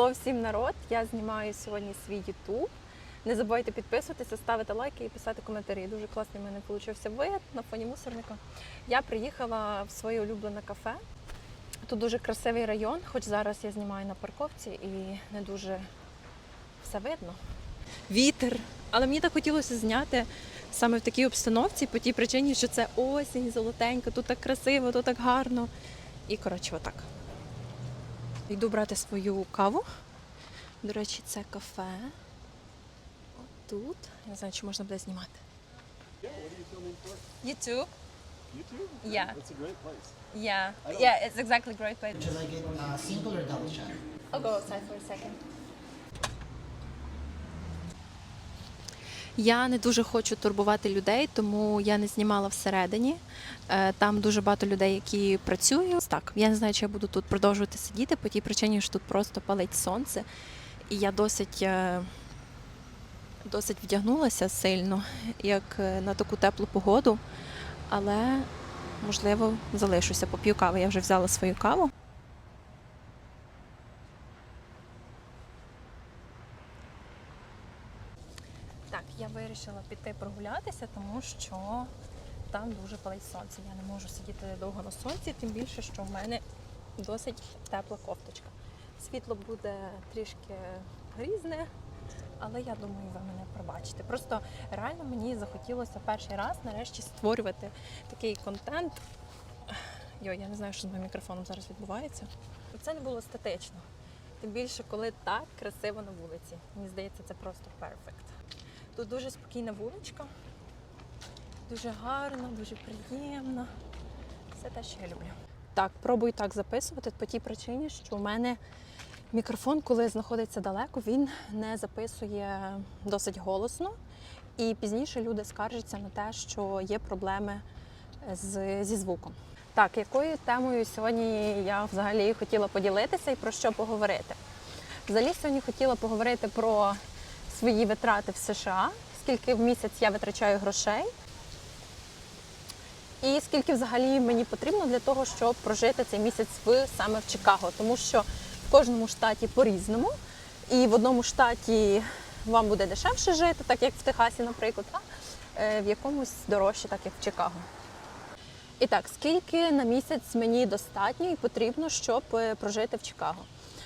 Хелло всім народ! Я знімаю сьогодні свій YouTube. Не забувайте підписуватися, ставити лайки і писати коментарі. Дуже класний в мене вийшов вид на фоні мусорника. Я приїхала в своє улюблене кафе. Тут дуже красивий район, хоч зараз я знімаю на парковці і не дуже все видно. Вітер. Але мені так хотілося зняти саме в такій обстановці, по тій причині, що це осінь, золотенька, тут так красиво, тут так гарно. І коротше, отак. Йду брати свою каву. До речі, це кафе. Тут. Я не знаю, чи можна буде знімати. YouTube? YouTube? Yeah. That's a great place. Yeah. Yeah, it's exactly great place. Would you like it uh, single or double shot? I'll go outside for a second. Я не дуже хочу турбувати людей, тому я не знімала всередині. Е, Там дуже багато людей, які працюють. Так, я не знаю, чи я буду тут продовжувати сидіти по тій причині, що тут просто палить сонце. І я досить, е, досить вдягнулася сильно, як е, на таку теплу погоду. Але, можливо, залишуся, поп'ю кави. Я вже взяла свою каву. Так, я вирішила піти прогулятися, тому що там дуже палить сонце. Я не можу сидіти довго на сонці, тим більше, що в мене досить тепла кофточка. Світло буде трішки грізне, але я думаю, ви мене пробачите. Просто реально мені захотілося перший раз нарешті створювати такий контент. Йо, я не знаю, що з моїм мікрофоном зараз відбувається. Це не було статично. Тим більше, коли так красиво на вулиці. Мені здається, це просто перфект. Тут дуже спокійна вуличка, дуже гарно, дуже приємно. Все те, що я люблю. Так, пробую так записувати по тій причині, що у мене мікрофон, коли знаходиться далеко, він не записує досить голосно. І пізніше люди скаржаться на те, що є проблеми з, зі звуком. Так, якою темою сьогодні я взагалі хотіла поділитися і про що поговорити? Взагалі сьогодні хотіла поговорити про свої витрати в США, скільки в місяць я витрачаю грошей, і скільки взагалі мені потрібно для того, щоб прожити цей місяць в саме в Чикаго. Тому що в кожному штаті по-різному, і в одному штаті вам буде дешевше жити, так як в Техасі, наприклад, а е, в якомусь дорожче, так як в Чикаго. І так, скільки на місяць мені достатньо і потрібно, щоб е, прожити в Чикаго?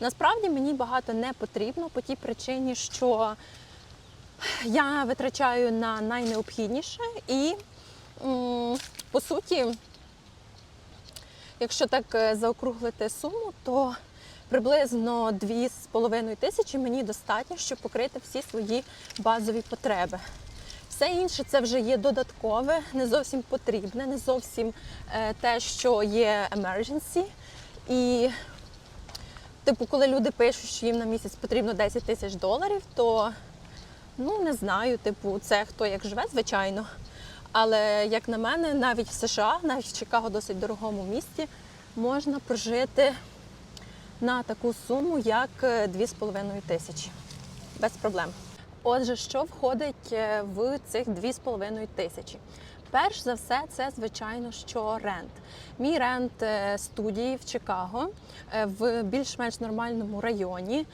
Насправді мені багато не потрібно по тій причині, що я витрачаю на найнеобхідніше і, по суті, якщо так е, заокруглити суму, то приблизно 2,5 тисячі мені достатньо, щоб покрити всі свої базові потреби. Все інше це вже є додаткове, не зовсім потрібне, не зовсім е, те, що є emergency. І, типу, коли люди пишуть, що їм на місяць потрібно 10 тисяч доларів, то ну не знаю, типу, це хто як живе, звичайно. Але як на мене, навіть в США, навіть в Чикаго, досить дорогому місті, можна прожити на таку суму, як е, 2,5 тисячі. Без проблем. Отже, що входить е, в цих 2,5 тисячі? Перш за все, це звичайно, що рент. Мій рент е, студії в Чикаго е, в більш-менш нормальному районі,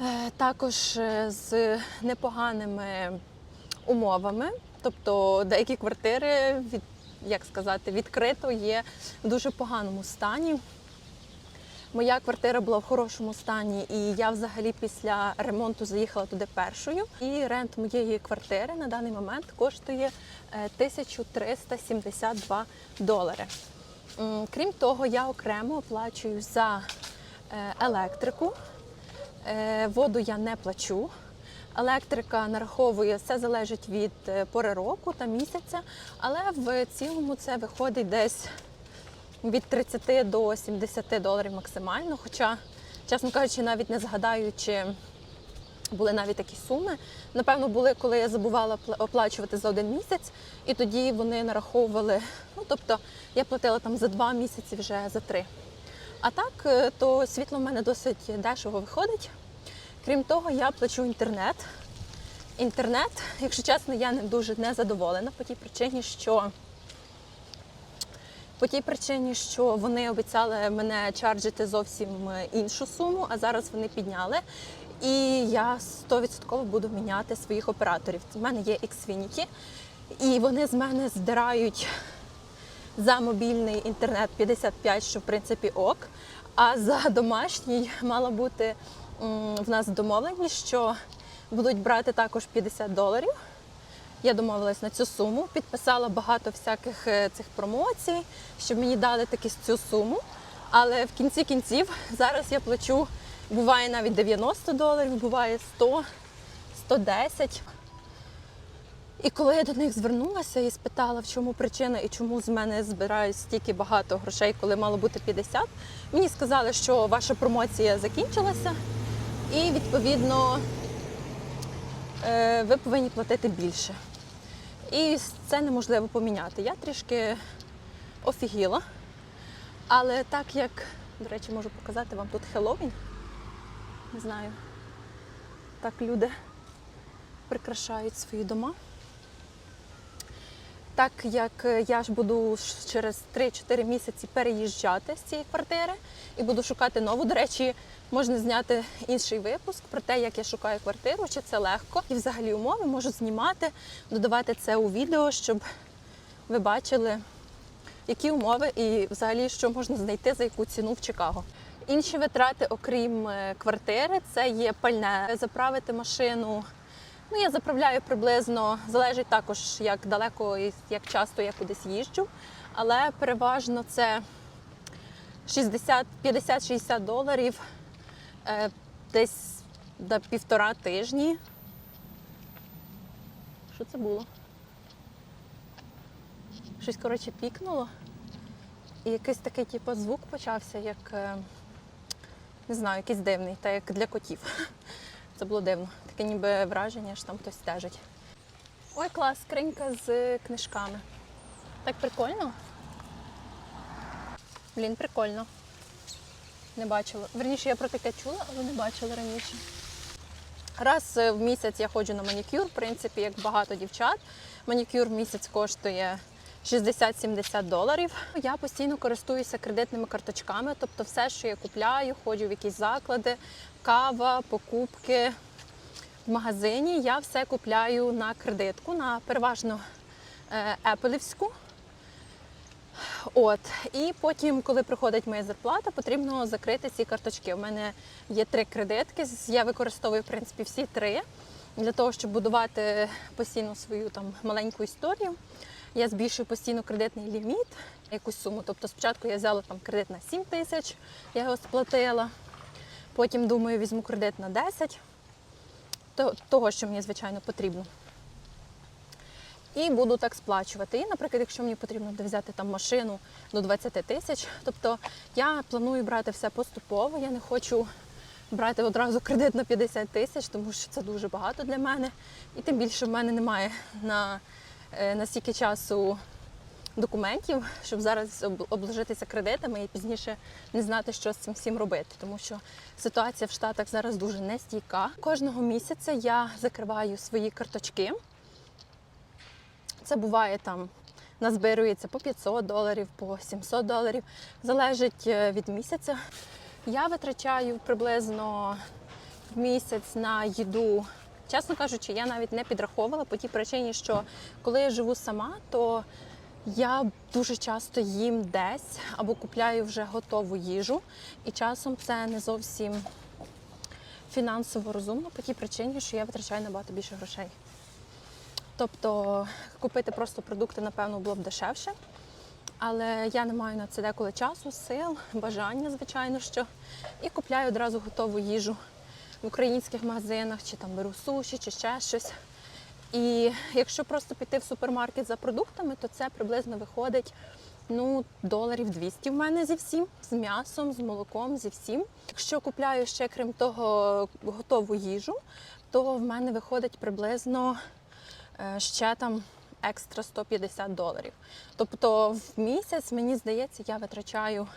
е, також з непоганими умовами. Тобто деякі квартири від як сказати, відкрито є в дуже поганому стані. Моя квартира була в хорошому стані, і я взагалі після ремонту заїхала туди першою. І рент моєї квартири на даний момент коштує е, 1372 долари. Крім того, я окремо оплачую за е, електрику. Е, Воду я не плачу. Електрика нараховує, все залежить від е, пори року та місяця, але в цілому це виходить десь від 30 до 70 доларів максимально. Хоча, чесно кажучи, навіть не згадаю, чи були навіть такі суми. Напевно, були, коли я забувала оплачувати за один місяць, і тоді вони нараховували. Ну тобто я платила там за два місяці, вже за три. А так, е, то світло в мене досить дешево виходить. Крім того, я плачу інтернет. Інтернет, якщо чесно, я не дуже не задоволена по тій причині, що По тій причині, що вони обіцяли мене чарджити зовсім е, іншу суму, а зараз вони підняли. І я 100% буду міняти своїх операторів. У мене є Xfinity, і вони з мене здирають за мобільний інтернет 55, що в принципі ок. А за домашній мала бути в нас домовленість, що будуть брати також 50 доларів. Я домовилась на цю суму, підписала багато всяких е, цих промоцій, щоб мені дали таки цю суму. Але в кінці кінців зараз я плачу, буває навіть 90 доларів, буває 100, 110. І коли я до них звернулася і спитала, в чому причина і чому з мене збирають стільки багато грошей, коли мало бути 50, мені сказали, що ваша промоція закінчилася, і відповідно ви повинні платити більше. І це неможливо поміняти. Я трішки офігіла. Але так як, до речі, можу показати вам тут Хеллоуін. Не знаю. Так люди прикрашають свої дома. Так як е, я ж буду через 3-4 місяці переїжджати з цієї квартири і буду шукати нову. До речі, можна зняти інший випуск про те, як я шукаю квартиру, чи це легко. І взагалі умови можу знімати, додавати це у відео, щоб ви бачили, які умови і взагалі що можна знайти за яку ціну в Чикаго. Інші витрати, окрім е, квартири, це є пальне, заправити машину. Ну, я заправляю приблизно, залежить також, як далеко і як часто я кудись їжджу, але переважно це 50-60 доларів е, десь до півтора тижні. Що це було? Щось, коротше, пікнуло. І якийсь такий, типу, звук почався, як е, не знаю, якийсь дивний, та як для котів. Це було дивно. Таке ніби враження, що там хтось стежить. Ой, клас, скринька з книжками. Так прикольно. Блін, прикольно. Не бачила. Верніше, я про таке чула, але не бачила раніше. Раз в місяць я ходжу на манікюр, в принципі, як багато дівчат. Манікюр в місяць коштує 60-70 доларів. Я постійно користуюся кредитними карточками, тобто все, що я купляю, ходжу в якісь заклади, кава, покупки в магазині. Я все купляю на кредитку, на переважно е, Apple-івську. От і потім, коли приходить моя зарплата, потрібно закрити ці карточки. У мене є три кредитки. Я використовую в принципі всі три для того, щоб будувати постійно свою там маленьку історію. Я збільшую постійно кредитний ліміт, якусь суму. Тобто спочатку я взяла там кредит на 7 тисяч, я його сплатила. Потім думаю, візьму кредит на 10, того, що мені звичайно потрібно. І буду так сплачувати. І, наприклад, якщо мені потрібно взяти там машину до 20 тисяч, тобто я планую брати все поступово. Я не хочу брати одразу кредит на 50 тисяч, тому що це дуже багато для мене. І тим більше в мене немає на настільки часу документів, щоб зараз обложитися кредитами і пізніше не знати, що з цим всім робити. Тому що ситуація в Штатах зараз дуже нестійка. Кожного місяця я закриваю свої карточки. Це буває там, назбирується по 500 доларів, по 700 доларів. Залежить е, від місяця. Я витрачаю приблизно в місяць на їду. Чесно кажучи, я навіть не підраховувала по тій причині, що коли я живу сама, то я дуже часто їм десь або купляю вже готову їжу, і часом це не зовсім фінансово розумно по тій причині, що я витрачаю набагато більше грошей. Тобто купити просто продукти, напевно, було б дешевше. Але я не маю на це деколи часу, сил, бажання, звичайно, що. І купляю одразу готову їжу в українських магазинах, чи там беру суші, чи ще щось. І якщо просто піти в супермаркет за продуктами, то це приблизно виходить ну, доларів 200 в мене зі всім, з м'ясом, з молоком, зі всім. Якщо купляю ще, крім того, готову їжу, то в мене виходить приблизно е, ще там екстра 150 доларів. Тобто в місяць, мені здається, я витрачаю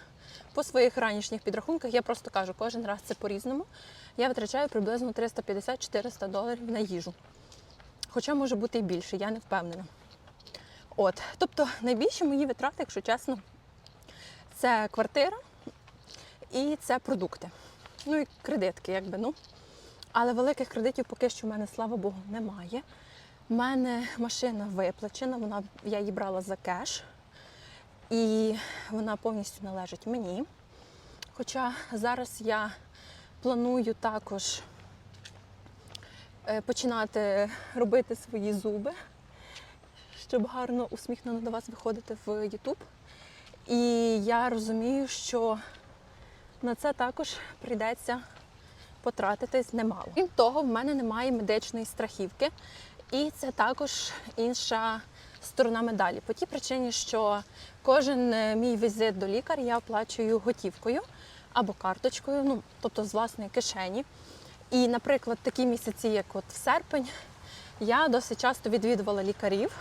по своїх ранішніх підрахунках, я просто кажу, кожен раз це по-різному. Я витрачаю приблизно 350-400 доларів на їжу. Хоча може бути і більше, я не впевнена. От, тобто найбільші мої витрати, якщо чесно, Це квартира і це продукти. Ну і кредитки, якби ну. Але великих кредитів поки що в мене, слава Богу, немає. У мене машина виплачена, вона, я її брала за кеш, і вона повністю належить мені. Хоча зараз я планую також е, починати робити свої зуби, щоб гарно усміхнено до вас виходити в YouTube. І я розумію, що на це також прийдеться потратитись немало. Крім того, в мене немає медичної страхівки, і це також інша сторона медалі. По тій причині, що кожен е, мій візит до лікаря я оплачую готівкою або карточкою, ну тобто з власної кишені. І, наприклад, такі місяці, як от в серпень, я досить часто відвідувала лікарів.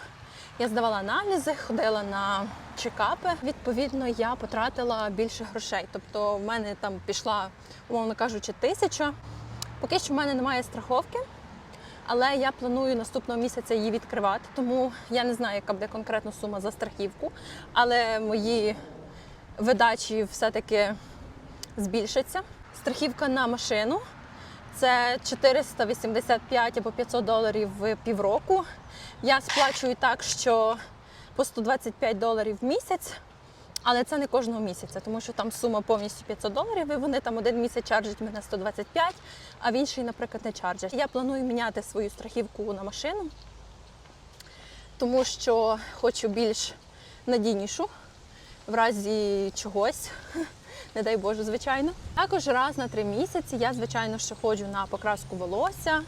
Я здавала аналізи, ходила на чекапи. Відповідно, я потратила більше грошей. Тобто, в мене там пішла, умовно кажучи, тисяча. Поки що в мене немає страховки, але я планую наступного місяця її відкривати, тому я не знаю, яка буде конкретна сума за страхівку, але мої видачі все-таки збільшаться. Страхівка на машину це 485 або 500 доларів в півроку. Я сплачую так, що по 125 доларів в місяць, але це не кожного місяця, тому що там сума повністю 500 доларів, і вони там один місяць чаржать мене 125, а в інший, наприклад, не чаржать. Я планую міняти свою страхівку на машину, тому що хочу більш надійнішу в разі чогось. Не дай Боже, звичайно. Також раз на три місяці я, звичайно, ще ходжу на покраску волосся.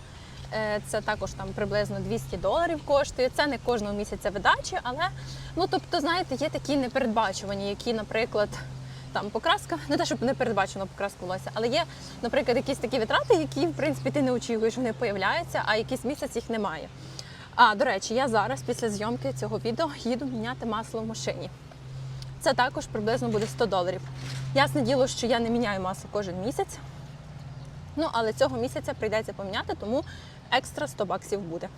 Е, Це також там приблизно 200 доларів коштує. Це не кожного місяця видачі, але ну тобто, знаєте, є такі непередбачувані, які, наприклад, там покраска, не те, щоб не передбачено покраска волосся, але є, наприклад, якісь такі витрати, які в принципі ти не очікуєш, вони появляються, а якийсь місяць їх немає. А до речі, я зараз після зйомки цього відео їду міняти масло в машині. Це також приблизно буде 100 доларів. Ясне діло, що я не міняю масло кожен місяць. Ну, але цього місяця прийдеться поміняти, тому екстра 100 баксів буде.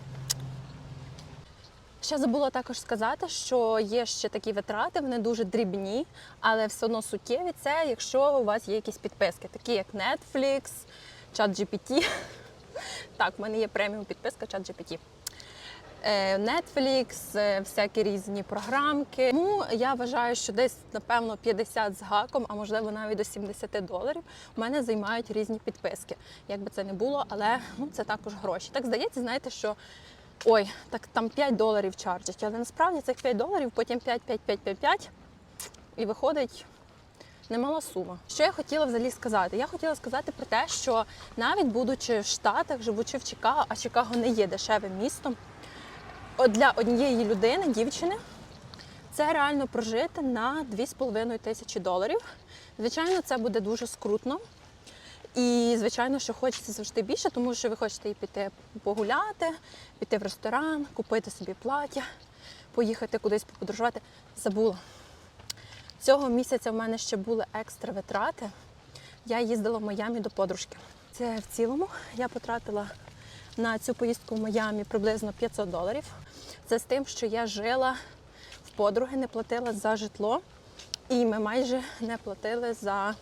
Ще забула також сказати, що є ще такі витрати, вони дуже дрібні, але все одно суттєві. Це якщо у вас є якісь підписки, такі як Netflix, ChatGPT. Так, в мене є преміум підписка ChatGPT. Е, Netflix, е, всякі різні програмки. Тому я вважаю, що десь, напевно, 50 з гаком, а можливо навіть до 70 доларів у мене займають різні підписки. Як би це не було, але ну, це також гроші. Так здається, знаєте, що ой, так там 5 доларів чарджать, але насправді цих 5 доларів, потім 5, 5, 5, 5, 5 і виходить. Немала сума. Що я хотіла взагалі сказати? Я хотіла сказати про те, що навіть будучи в Штатах, живучи в Чикаго, а Чикаго не є дешевим містом, для однієї людини, дівчини, це реально прожити на 2,5 тисячі доларів. Звичайно, це буде дуже скрутно. І, звичайно, що хочеться завжди більше, тому що ви хочете і піти погуляти, піти в ресторан, купити собі плаття, поїхати кудись поподорожувати. Забула. Цього місяця в мене ще були екстра витрати. Я їздила в Майамі до подружки. Це в цілому я потратила на цю поїздку в Майамі приблизно 500 доларів. Це з тим, що я жила в подруги, не платила за житло, і ми майже не платили за,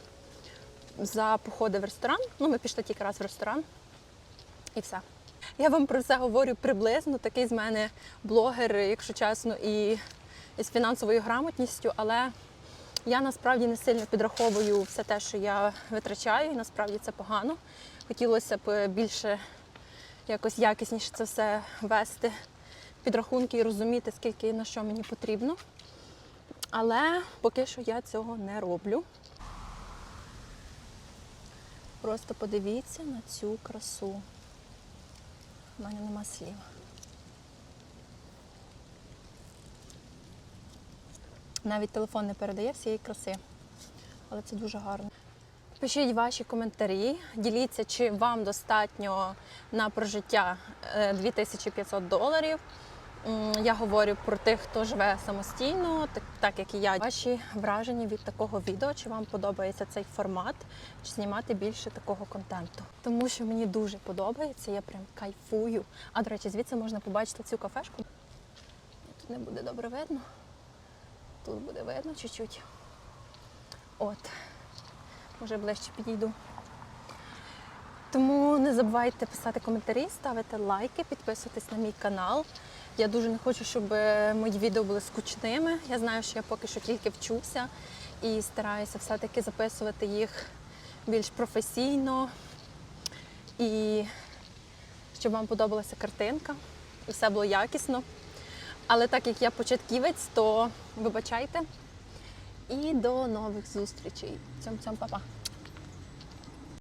за походи в ресторан. Ну, ми пішли тільки раз в ресторан і все. Я вам про це говорю приблизно. Такий з мене блогер, якщо чесно, і, з фінансовою грамотністю, але я насправді не сильно підраховую все те, що я витрачаю, і насправді це погано. Хотілося б більше якось якісніше це все вести, підрахунки і розуміти, скільки і на що мені потрібно. Але поки що я цього не роблю. Просто подивіться на цю красу. У мене нема слів. Навіть телефон не передає всієї краси. Але це дуже гарно. Пишіть ваші коментарі, діліться, чи вам достатньо на прожиття е, 2500 доларів. Я говорю про тих, хто живе самостійно, так як і я. Ваші враження від такого відео, чи вам подобається цей формат, чи знімати більше такого контенту. Тому що мені дуже подобається, я прям кайфую. А до речі, звідси можна побачити цю кафешку. Тут не буде добре видно. Тут буде видно чуть-чуть. От, може ближче підійду. Тому не забувайте писати коментарі, ставити лайки, підписуватись на мій канал. Я дуже не хочу, щоб е, мої відео були скучними. Я знаю, що я поки що тільки вчуся і стараюся все-таки записувати їх більш професійно і щоб вам подобалася картинка і все було якісно. Але так як я початківець, то вибачайте. І до нових зустрічей. Цьом-цьом, па-па.